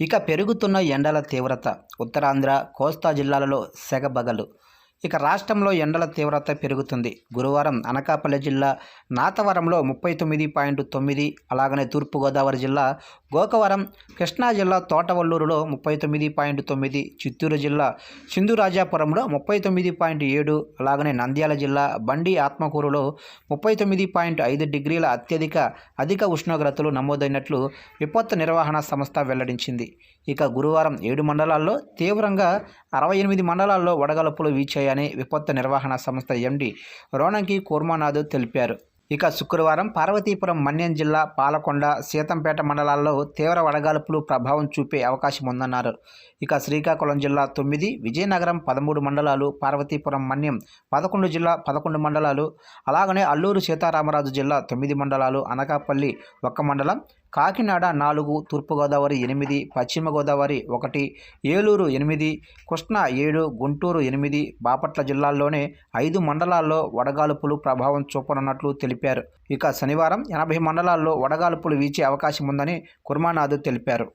ఇక పెరుగుతున్న ఎండల తీవ్రత. ఉత్తరాంధ్ర కోస్తా జిల్లాలలో సెగబగలు ఇక రాష్ట్రంలో ఎండల తీవ్రత పెరుగుతుంది. గురువారం అనకాపల్లి జిల్లా నాతవరంలో ముప్పై తొమ్మిది పాయింట్ తొమ్మిది అలాగనే తూర్పుగోదావరి జిల్లా గోకవరం కృష్ణా జిల్లా తోటవల్లూరులో ముప్పై తొమ్మిది పాయింట్ తొమ్మిది చిత్తూరు జిల్లా సింధురాజాపురంలో ముప్పై తొమ్మిది పాయింట్ ఏడు అలాగనే నంద్యాల జిల్లా బండి ఆత్మకూరులో ముప్పై తొమ్మిది పాయింట్ ఐదు డిగ్రీల అత్యధిక అధిక ఉష్ణోగ్రతలు నమోదైనట్లు విపత్తు నిర్వహణ సంస్థ వెల్లడించింది. ఇక గురువారం ఏడు మండలాల్లో తీవ్రంగా అరవై ఎనిమిది మండలాల్లో వడగలుపులు వీచాయి. వీచాయని విపత్తు నిర్వహణ సంస్థ ఎండి రోణంకి కూర్మానాథ్ తెలిపారు. ఇక శుక్రవారం పార్వతీపురం మన్యం జిల్లా పాలకొండ సీతంపేట మండలాల్లో తీవ్ర వడగాల్పులు ప్రభావం చూపే అవకాశం ఉందన్నారు. ఇక శ్రీకాకుళం జిల్లా తొమ్మిది విజయనగరం పదమూడు మండలాలు పార్వతీపురం మన్యం పదకొండు జిల్లా పదకొండు మండలాలు అలాగనే అల్లూరు సీతారామరాజు జిల్లా తొమ్మిది మండలాలు అనకాపల్లి ఒక్క మండలం కాకినాడ నాలుగు తూర్పుగోదావరి ఎనిమిది పశ్చిమ గోదావరి ఒకటి ఏలూరు ఎనిమిది కృష్ణా ఏడు గుంటూరు ఎనిమిది బాపట్ల జిల్లాల్లోనే ఐదు మండలాల్లో వడగాలుపులు ప్రభావం చూపనున్నట్లు తెలిపారు. ఇక శనివారం ఎనభై మండలాల్లో వడగాలుపులు వీచే అవకాశం ఉందని కుర్మానాథ్ తెలిపారు.